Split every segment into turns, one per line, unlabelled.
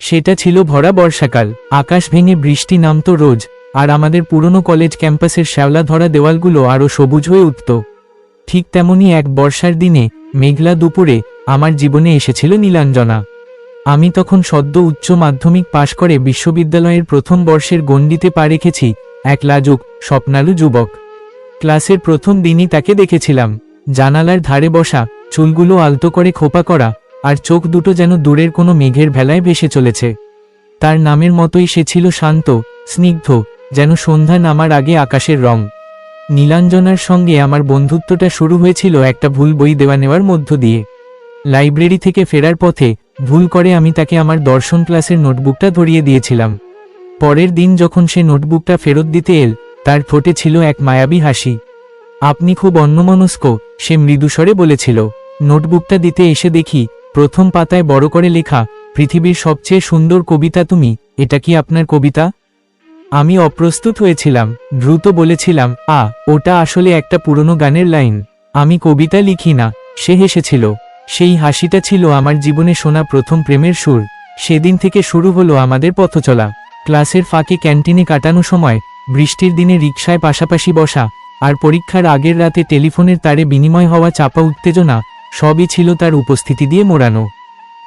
সেটা ছিল ভরা বর্ষাকাল। আকাশ ভেঙে বৃষ্টি নামতো রোজ, আর আমাদের পুরনো কলেজ ক্যাম্পাসের শ্যাওলা ধরা দেওয়ালগুলো আরও সবুজ হয়ে উঠত। ঠিক তেমনি এক বর্ষার দিনে, মেঘলা দুপুরে, আমার জীবনে এসেছিল নীলাঞ্জনা। আমি তখন সদ্য উচ্চ মাধ্যমিক পাশ করে বিশ্ববিদ্যালয়ের প্রথম বর্ষের গণ্ডিতে পা রেখেছি, এক লাজুক, স্বপ্নালু যুবক। ক্লাসের প্রথম দিনই তাকে দেখেছিলাম। জানালার ধারে বসা, চুলগুলো আলতো করে খোপা করা আর চোখ দুটো যেন দূরের কোনো মেঘের ভেলায় ভেসে চলেছে। তার নামের মতোই সে ছিল শান্ত, স্নিগ্ধ, যেন সন্ধ্যা নামার আগে আকাশের রং। নীলাঞ্জনার সঙ্গে আমার বন্ধুত্বটা শুরু হয়েছিল একটা ভুল বই দেওয়া নেওয়ার মধ্য দিয়ে। লাইব্রেরি থেকে ফেরার পথে ভুল করে আমি তাকে আমার দর্শন ক্লাসের নোটবুকটা ধরিয়ে দিয়েছিলাম। পরের দিন যখন সে নোটবুকটা ফেরত দিতে এল, তার ঠোঁটে ছিল এক মায়াবী হাসি। আপনি খুব অন্যমনস্ক, সে মৃদুস্বরে বলেছিল, নোটবুকটা দিতে এসে দেখি প্রথম পাতায় বড় করে লেখা, পৃথিবীর সবচেয়ে সুন্দর কবিতা তুমি, এটা কি আপনার কবিতা? আমি অপ্রস্তুত হয়েছিলাম, দ্রুত বলেছিলাম, আ, ওটা আসলে একটা পুরনো গানের লাইন। আমি কবিতা লিখি না। সে হেসেছিল। সেই হাসিটা ছিল আমার জীবনে শোনা প্রথম প্রেমের সুর। সেদিন থেকে শুরু হলো আমাদের পথচলা। ক্লাসের ফাঁকে ক্যান্টিনে কাটানো সময়, বৃষ্টির দিনে রিকশায় পাশাপাশি বসা, আর পরীক্ষার আগের রাতে টেলিফোনের তারে বিনিময় হওয়া চাপা উত্তেজনা সবই ছিল তার উপস্থিতি দিয়ে মোড়ানো।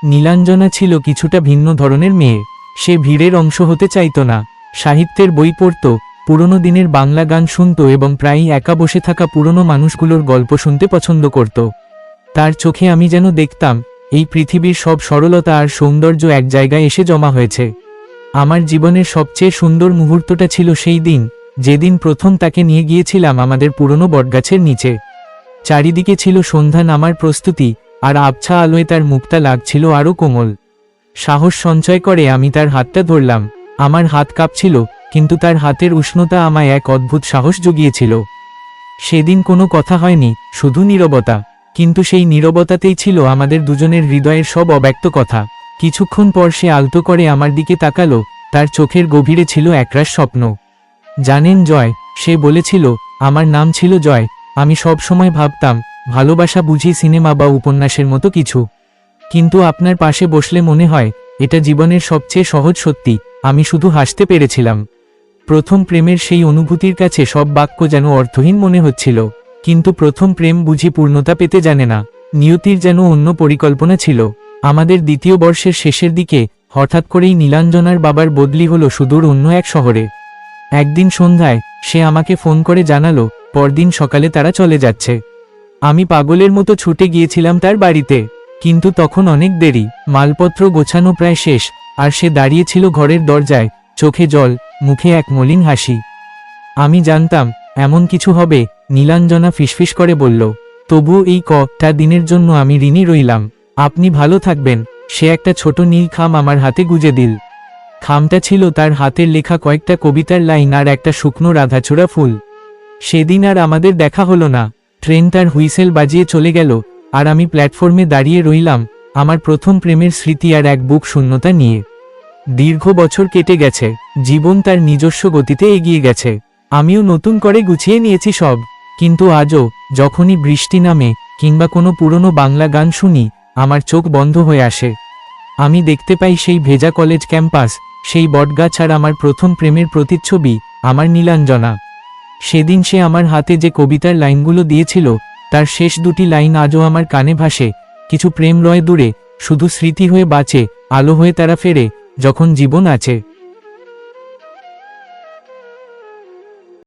নীলাঞ্জনা ছিল কিছুটা ভিন্ন ধরনের মেয়ে। সে ভিড়ের অংশ হতে চাইত না। সাহিত্যের বই পড়ত, পুরনো দিনের বাংলা গান শুনত এবং প্রায়ই একা বসে থাকা পুরনো মানুষগুলোর গল্প শুনতে পছন্দ করত। তার চোখে আমি যেন দেখতাম, এই পৃথিবীর সব সরলতা আর সৌন্দর্য এক জায়গায় এসে জমা হয়েছে। আমার জীবনের সবচেয়ে সুন্দর মুহূর্তটা ছিল সেই দিন, যেদিন প্রথম তাকে নিয়ে গিয়েছিলাম আমাদের পুরনো বটগাছের নিচে। চারিদিকে ছিল সন্ধ্যা নামার প্রস্তুতি, আর আবছা আলোয় তার মুখটা লাগছিল আরও কোমল। সাহস সঞ্চয় করে আমি তার হাতটা ধরলাম। আমার হাত কাঁপছিল, কিন্তু তার হাতের উষ্ণতা আমায় এক অদ্ভুত সাহস জুগিয়েছিল। সেদিন কোনো কথা হয়নি, শুধু নীরবতা। কিন্তু সেই নীরবতাতেই ছিল আমাদের দুজনের হৃদয়ের সব অব্যক্ত কথা। কিছুক্ষণ পর সে আলতো করে আমার দিকে তাকালো, তার চোখের গভীরে ছিল একরাশ স্বপ্ন। জানেন জয়, সে বলেছিল, আমার নাম ছিল জয় আমি সব সময় ভাবতাম, ভালোবাসা বুঝি সিনেমা বা উপন্যাসের মতো কিছু। কিন্তু আপনার পাশে বসলে মনে হয়, এটা জীবনের সবচেয়ে সহজ সত্যি, আমি শুধু হাসতে পেরেছিলাম। প্রথম প্রেমের সেই অনুভূতির কাছে সব বাক্য যেন অর্থহীন মনে হচ্ছিল, কিন্তু প্রথম প্রেম বুঝি পূর্ণতা পেতে জানে না, নিয়তির যেন অন্য পরিকল্পনা ছিল। আমাদের দ্বিতীয় বর্ষের শেষের দিকে, হঠাৎ করেই নীলাঞ্জনার বাবার বদলি হলো সুদূর অন্য এক শহরে। একদিন সন্ধ্যায়, সে আমাকে ফোন করে জানালো পরদিন সকালে তারা চলে যাচ্ছে। আমি পাগলের মতো ছুটে গিয়েছিলাম তার বাড়িতে, কিন্তু তখন অনেক দেরি, মালপত্র গোছানো প্রায় শেষ, আর সে দাঁড়িয়েছিল ঘরের দরজায়, চোখে জল, মুখে এক মলিন হাসি। আমি জানতাম, এমন কিছু হবে, নীলাঞ্জনা ফিসফিস করে বলল তবু এই কটা দিনের জন্য আমি ঋণী রইলাম। আপনি ভালো থাকবেন, সে একটা ছোট নীল খাম আমার হাতে গুজে দিল। খামটা ছিল তার হাতের লেখা কয়েকটা কবিতার লাইন আর একটা শুকনো রাধাচূড়া ফুল। সেদিন আর আমাদের দেখা হলো না। ট্রেন তার হুইসেল বাজিয়ে চলে গেল, আর আমি প্ল্যাটফর্মে দাঁড়িয়ে রইলাম, আমার প্রথম প্রেমের স্মৃতি আর এক বুক শূন্যতা নিয়ে। দীর্ঘ বছর কেটে গেছে, জীবন তার নিজস্ব গতিতে এগিয়ে গেছে। আমিও নতুন করে গুছিয়ে নিয়েছি সব, কিন্তু আজও, যখনই বৃষ্টি নামে, কিংবা কোনো পুরনো বাংলা গান শুনি, আমার চোখ বন্ধ হয়ে আসে। আমি দেখতে পাই সেই ভেজা কলেজ ক্যাম্পাস, সেই বটগাছ আর আমার প্রথম প্রেমের প্রতিচ্ছবি, আমার নীলাঞ্জনা। সেদিন সে আমার হাতে যে কবিতার লাইনগুলো দিয়েছিল, তার শেষ দুটি লাইন আজও আমার কানে ভাসে। কিছু প্রেম রয় দূরে, শুধু স্মৃতি হয়ে বাঁচে, আলো হয়ে তারা ফেরে, যখন জীবন আছে।